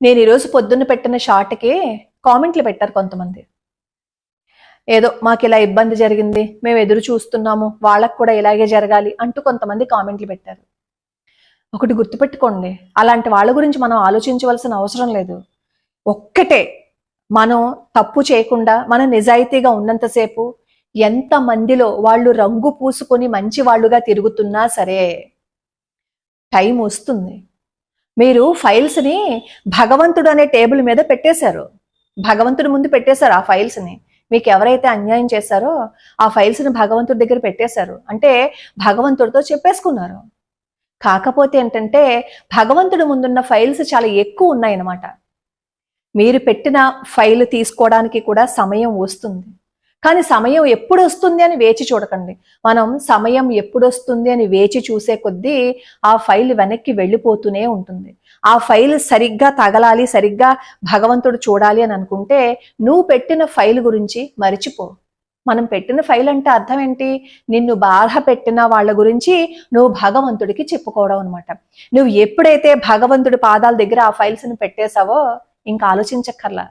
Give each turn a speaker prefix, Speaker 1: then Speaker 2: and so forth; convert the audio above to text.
Speaker 1: నేను ఈరోజు పొద్దున్న పెట్టిన షార్ట్కి కామెంట్లు పెట్టారు కొంతమంది. ఏదో మాకు ఇలా ఇబ్బంది జరిగింది మేము ఎదురు చూస్తున్నాము వాళ్ళకు కూడా ఇలాగే జరగాలి అంటూ కొంతమంది కామెంట్లు పెట్టారు. ఒకటి గుర్తుపెట్టుకోండి అలాంటి వాళ్ళ గురించి మనం ఆలోచించవలసిన అవసరం లేదు. ఒక్కటే మనం తప్పు చేయకుండా మనం నిజాయితీగా ఉన్నంతసేపు ఎంత మందిలో వాళ్ళు రంగు పూసుకొని మంచి వాళ్ళుగా తిరుగుతున్నా సరే టైం వస్తుంది. మీరు ఫైల్స్ని భగవంతుడు అనే టేబుల్ మీద పెట్టేశారు. భగవంతుడి ముందు పెట్టేశారు ఆ ఫైల్స్ని. మీకు ఎవరైతే అన్యాయం చేశారో ఆ ఫైల్స్ని భగవంతుడి దగ్గర పెట్టేశారు. అంటే భగవంతుడితో చెప్పేసుకున్నారు. కాకపోతే ఏంటంటే భగవంతుడి ముందున్న ఫైల్స్ చాలా ఎక్కువ ఉన్నాయన్నమాట. మీరు పెట్టిన ఫైల్ తీసుకోవడానికి కూడా సమయం వస్తుంది. కానీ సమయం ఎప్పుడు వస్తుంది అని వేచి చూడకండి. మనం సమయం ఎప్పుడు వస్తుంది అని వేచి చూసే కొద్దీ ఆ ఫైల్ వెనక్కి వెళ్ళిపోతూనే ఉంటుంది. ఆ ఫైల్ సరిగ్గా తగలాలి సరిగ్గా భగవంతుడు చూడాలి అని అనుకుంటే నువ్వు పెట్టిన ఫైల్ గురించి మరిచిపో. మనం పెట్టిన ఫైల్ అంటే అర్థం ఏంటి? నిన్ను బాధ పెట్టిన వాళ్ళ గురించి నువ్వు భగవంతుడికి చెప్పుకోవడం అనమాట నువ్వు ఎప్పుడైతే భగవంతుడి పాదాల దగ్గర ఆ ఫైల్స్ని పెట్టేశావో ఇంకా ఆలోచించక్కర్లా.